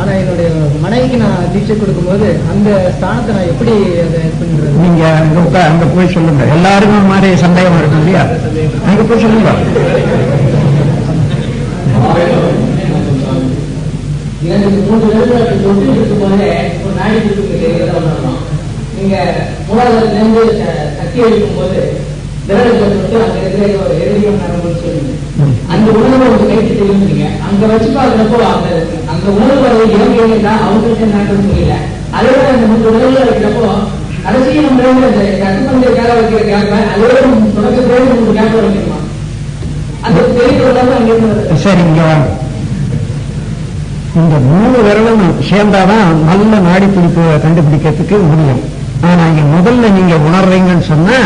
ஆனா என்னுடைய மனைவிக்கு நான் தீட்சை கொடுக்கும்போது அந்த ஸ்தானத்தை நான் எப்படி அதை பண்றது? நீங்க அங்க போய் சொல்லுங்க. எல்லாருக்கும் மாதிரி சந்தேகம் இருக்கும் இல்லையா? அங்க போய் சொல்லுங்க. தொட்டு இருக்கும்போதே ஒரு நாடி உணரலாம் நீங்க மூலாதாரத்திலிருந்து சக்தி அளிக்கும்போது விரல்களை தொட்டு அங்க இருக்கிற ஒரு எதிரியம் நரம்புன்னு சொல்லுங்க. அந்த தெரியுங்க அங்க வச்சு பார்க்கிறப்போ அந்த அந்த ஊர்வலை வரை தான் அவங்களுக்கு நாட்டு முடியல அதே போல அந்த மூன்று உடல்கள் வைக்கிறப்போ கடைசியில் நம்ம அந்த கட்டுப்பந்தை கேள வைக்கிற கேப்ப அதோட போய் மூன்று கேப்ப வைக்கணுமா? அந்த பெரிய உணர்வு அங்கே இருந்து இந்த மூணு விரலும் சேர்ந்தாதான் நல்ல நாடி துடிப்பு கண்டுபிடிக்கிறதுக்கு முடியும். ஆனா இங்க முதல்ல நீங்க உணர்றீங்கன்னு சொன்னா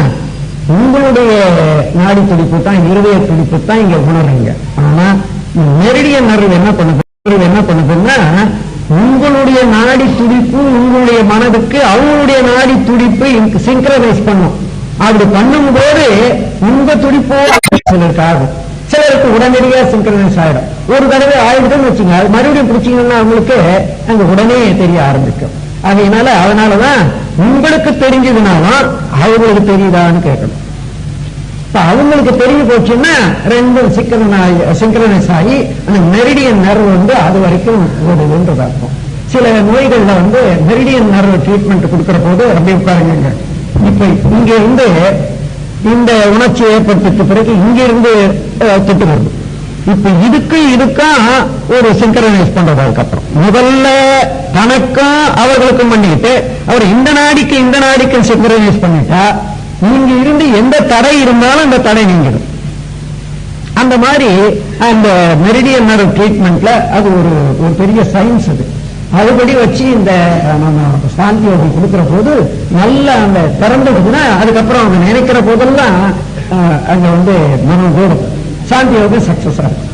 உங்களுடைய நாடி துடிப்பு தான் இருதய துடிப்பு தான் இங்க உணர்றீங்க. ஆனா நெருடிய நர்வு என்ன பண்ணுது என்ன பண்ணுதுன்னா உங்களுடைய நாடி துடிப்பு உங்களுடைய அவங்களுடைய நாடி துடிப்பு சிங்க்ரனைஸ் பண்ணும். அப்படி பண்ணும்போது உங்க துடிப்போ சிலருக்கு ஆகும் சிலருக்கு உடனடியா சிங்க்ரனைஸ் ஆயிடும். ஒரு தடவை ஆயிடுதுன்னு வச்சுங்க அது மறுபடியும் பிடிச்சீங்கன்னா அவங்களுக்கு அங்க உடனே தெரிய ஆரம்பிக்கும். அதனால அதனாலதான் உங்களுக்கு தெரிஞ்சதுனாலும் அவங்களுக்கு தெரியுதான்னு கேட்கணும். இப்ப அவங்களுக்கு தெரிய போச்சுன்னா ரெண்டும் சிக்கரனாகி சிங்க்ரனைஸ் ஆகி அந்த மெரிடியன் நர்வு வந்து அது வரைக்கும் ஓடுதுன்றது அர்த்தம் சில நோய்கள்ல வந்து மெரிடியன் நர்வ் ட்ரீட்மெண்ட் கொடுக்கிற போது அப்படியே உட்காருங்க இப்ப இங்க இருந்து இந்த உணர்ச்சி ஏற்படுத்திட்ட பிறகு இங்க இருந்து தொட்டு வருது. இப்ப இதுக்கு இதுக்கும் ஒரு சிங்கரனைஸ் பண்றது அதுக்கப்புறம் முதல்ல தனக்கும் அவர்களுக்கும் பண்ணிட்டு அவர் இந்த நாடிக்கு இந்த நாடிக்கு சிங்கரனைஸ் பண்ணிட்டா இங்க இருந்து எந்த தடை இருந்தாலும் அந்த தடை நீங்கிடும். அந்த மாதிரி அந்த மெரிடியன் நர்வ் ட்ரீட்மெண்ட்ல அது ஒரு ஒரு பெரிய சயின்ஸ் அது. அதுபடி வச்சு இந்த நம்ம சாந்தி யோகி கொடுக்கிற போது நல்ல அந்த திறந்துடுதுன்னா அதுக்கப்புறம் அவங்க நினைக்கிற போதெல்லாம் அஹ், அங்க வந்து மனம் கூடும் சாந்தி யோகம் சக்சஸ் ஆகும்